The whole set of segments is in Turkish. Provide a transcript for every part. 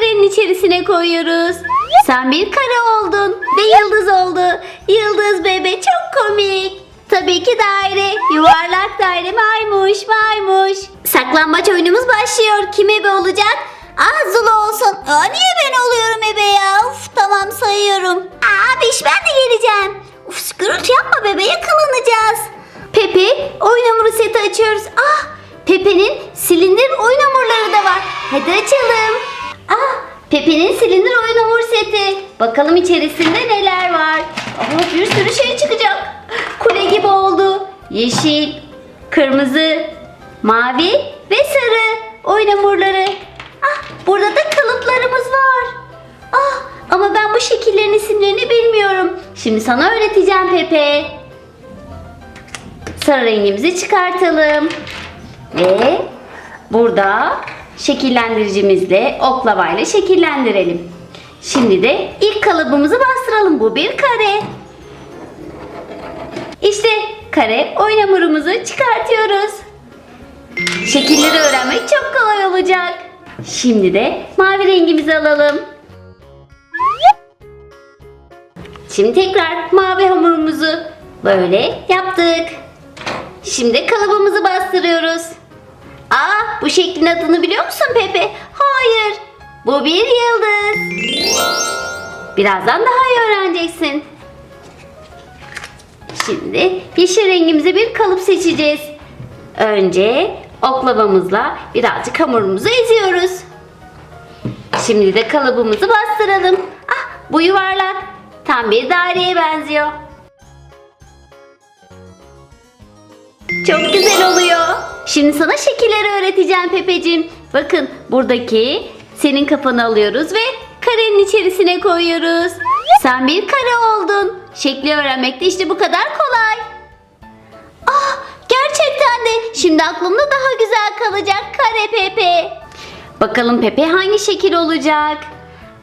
karenin içerisine koyuyoruz. Sen bir kare oldun ve yıldız oldu. Yıldız bebe çok komik. Tabii ki daire, yuvarlak daire, maymuş, maymuş. Saklambaç oyunumuz başlıyor. Kim ebe olacak? Ah Zulu olsun. Aa, niye ben oluyorum ebe ya? Uf tamam sayıyorum. Aa biş ben de geleceğim. Uf gürültü yapma bebe yakalanacağız. Pepe oyun hamuru seti açıyoruz. Ah Pepe'nin silindir oyun hamurları da var. Hadi açalım. Ah Pepe'nin silindir oyun hamur seti. Bakalım içerisinde neler var. Aa, bir sürü şey çıkacak. Kule gibi oldu. Yeşil, kırmızı, mavi ve sarı oyun hamurları. Ah burada da kalıplarımız var. Ah ama ben bu şekillerin isimlerini bilmiyorum. Şimdi sana öğreteceğim Pepe. Sarı rengimizi çıkartalım. Ve burada şekillendiricimizle oklavayla şekillendirelim. Şimdi de ilk kalıbımızı bastıralım. Bu bir kare. İşte kare oyun hamurumuzu çıkartıyoruz. Şekilleri öğrenmek çok kolay olacak. Şimdi de mavi rengimizi alalım. Şimdi tekrar mavi hamurumuzu böyle yaptık. Şimdi kalıbımızı bastırıyoruz. Aa, bu şeklin adını biliyor musun Pepe? Hayır. Bu bir yıldız. Birazdan daha iyi öğreneceksin. Şimdi yeşil rengimize bir kalıp seçeceğiz. Önce oklavamızla birazcık hamurumuzu eziyoruz. Şimdi de kalıbımızı bastıralım. Ah, bu yuvarlak. Tam bir daireye benziyor. Çok güzel oluyor. Şimdi sana şekilleri öğreteceğim Pepeciğim. Bakın buradaki senin kafanı alıyoruz ve karenin içerisine koyuyoruz. Sen bir kare oldun. Şekli öğrenmek de işte bu kadar kolay. Ah gerçekten de şimdi aklımda daha güzel kalacak kare Pepe. Bakalım Pepe hangi şekil olacak?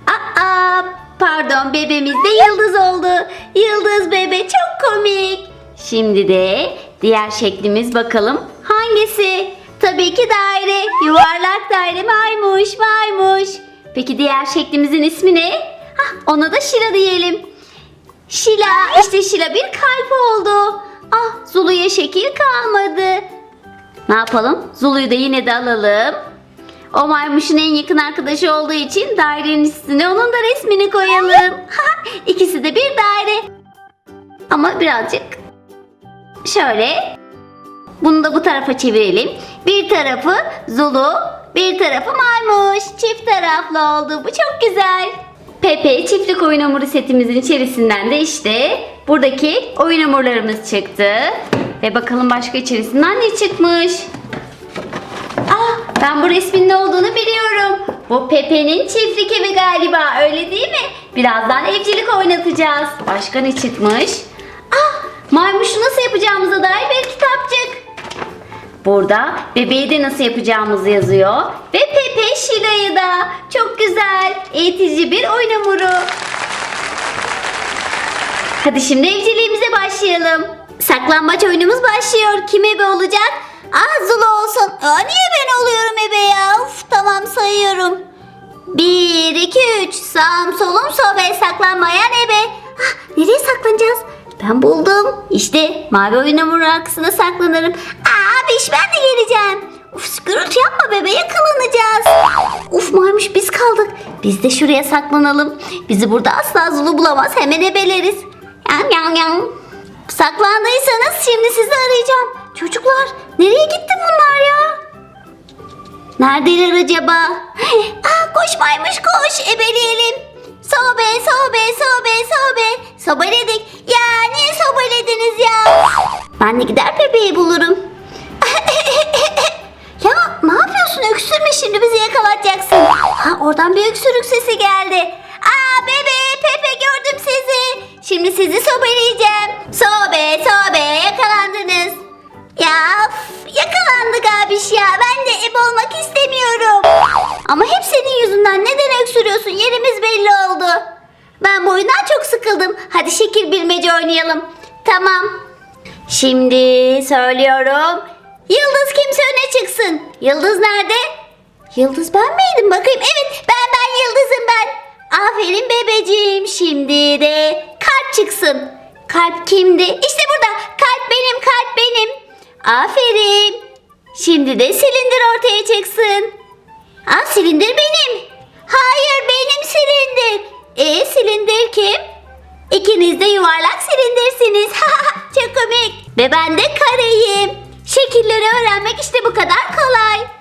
Aa pardon bebemiz de yıldız oldu. Yıldız bebe çok komik. Şimdi de diğer şeklimiz bakalım hangisi? Tabii ki daire, yuvarlak daire, maymuş, maymuş. Peki diğer şeklimizin ismi ne? Hah, ona da Şila diyelim. Şila, işte Şila bir kalp oldu. Ah, Zulu'ya şekil kalmadı. Ne yapalım? Zulu'yu da yine de alalım. O maymuşun en yakın arkadaşı olduğu için dairenin üstüne onun da resmini koyalım. İkisi de bir daire. Ama birazcık şöyle bunu da bu tarafa çevirelim. Bir tarafı Zulu, bir tarafı maymuş. Çift taraflı oldu. Bu çok güzel. Pepe çiftlik oyun hamuru setimizin içerisinden de işte buradaki oyun hamurlarımız çıktı. Ve bakalım başka içerisinden ne çıkmış. Ah ben bu resmin ne olduğunu biliyorum. Bu Pepe'nin çiftlik evi galiba öyle değil mi? Birazdan evcilik oynatacağız. Başka ne çıkmış? Ah maymuşu nasıl yapacağımıza dair bir kitapçık. Burada bebeği de nasıl yapacağımızı yazıyor. Ve Pepe Şila'yı da. Çok güzel. Eğitici bir oyun hamuru. Hadi şimdi evciliğimize başlayalım. Saklambaç oyunumuz başlıyor. Kim ebe olacak? Ah Zulu olsun. Aa, niye ben oluyorum ebe ya? Uf, tamam sayıyorum. Bir, iki, üç. Sağım solum sobe saklanmayan ebe. Ah, nereye saklanacağız? Ben buldum. İşte mavi oyun hamuru saklanırım. Aa biş ben de geleceğim. Uf gürültü yapma bebe yakalanacağız. Uf maymuş biz kaldık. Biz de şuraya saklanalım. Bizi burada asla Zulu bulamaz. Hemen ebeleriz. Yam yam yam. Saklandıysanız şimdi sizi arayacağım. Çocuklar nereye gitti bunlar ya? Neredeler acaba? Aa, koş maymuş koş ebeleyelim. Sobe sobe sobe sobe. Sobeledik. Ben de gider bebeği bulurum. ya ne yapıyorsun öksürme şimdi bizi yakalatacaksın. Ha oradan bir öksürük sesi geldi. Aa bebe Pepe gördüm sizi. Şimdi sizi sobeleyeceğim. Sobe sobe yakalandınız. Ya üf, yakalandık abiş ya. Ben de ebe olmak istemiyorum. Ama hep senin yüzünden neden öksürüyorsun? Yerimiz belli oldu. Ben bu oyundan çok sıkıldım. Hadi şekil bilmece oynayalım. Tamam. Şimdi söylüyorum. Yıldız kimse öne çıksın. Yıldız nerede? Yıldız ben miydim? Bakayım. Evet ben ben Aferin bebeciğim. Şimdi de kalp çıksın. Kalp kimdi? İşte burada. Kalp benim, kalp benim. Aferin. Şimdi de silindir ortaya çıksın. Aa silindir benim. Hayır benim silindir. E silindir kim? İkiniz de yuvarlak silindirsiniz. Çok komik. Ve ben de kareyim. Şekilleri öğrenmek işte bu kadar kolay.